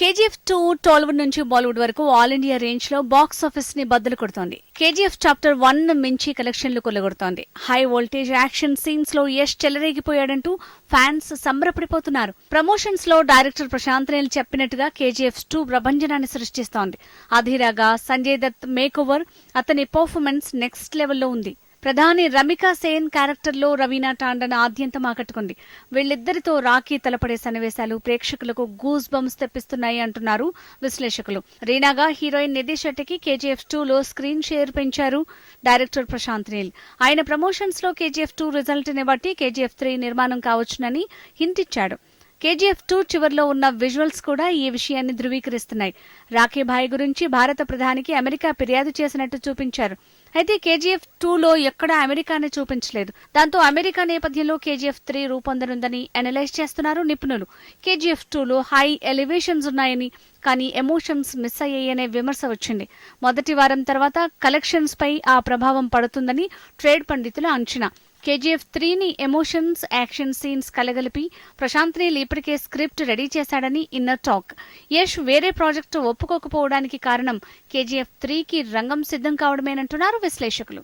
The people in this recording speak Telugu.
కేజీఎఫ్ టూ టాలీవుడ్ నుంచి బాలీవుడ్ వరకు ఆల్ ఇండియా రేంజ్లో బాక్స్ ఆఫీస్ని బద్దలు కొడుతోంది. కేజీఎఫ్ చాప్టర్ వన్ మించి కలెక్షన్లు కొల్లగొడుతోంది. హై వోల్టేజ్ యాక్షన్ సీన్స్లో యష్ చెలరేగిపోయాడంటూ ఫ్యాన్స్ సంబరపడిపోతున్నారు. ప్రమోషన్స్లో డైరెక్టర్ ప్రశాంత్ నీల్ చెప్పినట్టుగా కేజీఎఫ్ టూ ప్రభంజనాన్ని సృష్టిస్తోంది. అధీరాగా సంజయ్ దత్ మేక్ ఓవర్ అతని పర్ఫార్మెన్స్ నెక్స్ట్ లెవెల్లో ఉంది. ప్రధాని రమికా సేన్ క్యారెక్టర్లో రవీనా టాండన్ ఆద్యంతం ఆకట్టుకుంది. వీళ్ళిద్దరితో రాఖీ తలపడే సన్నివేశాలు ప్రేక్షకులకు గూస్ బంప్స్ తెప్పిస్తున్నాయి అంటున్నారు విశ్లేషకులు. రీనాగా హీరోయిన్ నిధి శెట్టికి కేజీఎఫ్ టూ లో స్క్రీన్ షేర్ పెంచారు డైరెక్టర్ ప్రశాంత్ నీల్. ఆయన ప్రమోషన్స్లో కేజీఎఫ్ టూ రిజల్ట్ని బట్టి కేజీఎఫ్ త్రీ నిర్మాణం కావచ్చునని హింటిచ్చాడు. కేజీఎఫ్ టూ చివర్లో ఉన్న విజువల్స్ కూడా ఈ విషయాన్ని ధృవీకరిస్తున్నాయి. రాఖీ భాయ్ గురించి భారత ప్రధానికి అమెరికా ఫిర్యాదు చేసినట్టు చూపించారు. అయితే కేజీఎఫ్ టూలో ఎక్కడా అమెరికాని చూపించలేదు. దాంతో అమెరికా నేపథ్యంలో కేజీఎఫ్ త్రీ రూపొందనుందని అనలైజ్ చేస్తున్నారు నిపుణులు. కేజీఎఫ్ టూలో హై ఎలివేషన్స్ ఉన్నాయని కానీ ఎమోషన్స్ మిస్ అయ్యాయనే విమర్శ వచ్చింది. మొదటి వారం తర్వాత కలెక్షన్స్ పై ఆ ప్రభావం పడుతుందని ట్రేడ్ పండితుల అంచనా. కేజీఎఫ్ త్రీని ఎమోషన్స్ యాక్షన్ సీన్స్ కలగలిపి ప్రశాంత్ నీల్ ఇప్పటికే స్క్రిప్ట్ రెడీ చేశాడని ఇన్నర్ టాక్. యష్ వేరే ప్రాజెక్టు ఒప్పుకోకపోవడానికి కారణం కేజీఎఫ్ త్రీకి రంగం సిద్ధం కావడమేనంటున్నారు విశ్లేషకులు.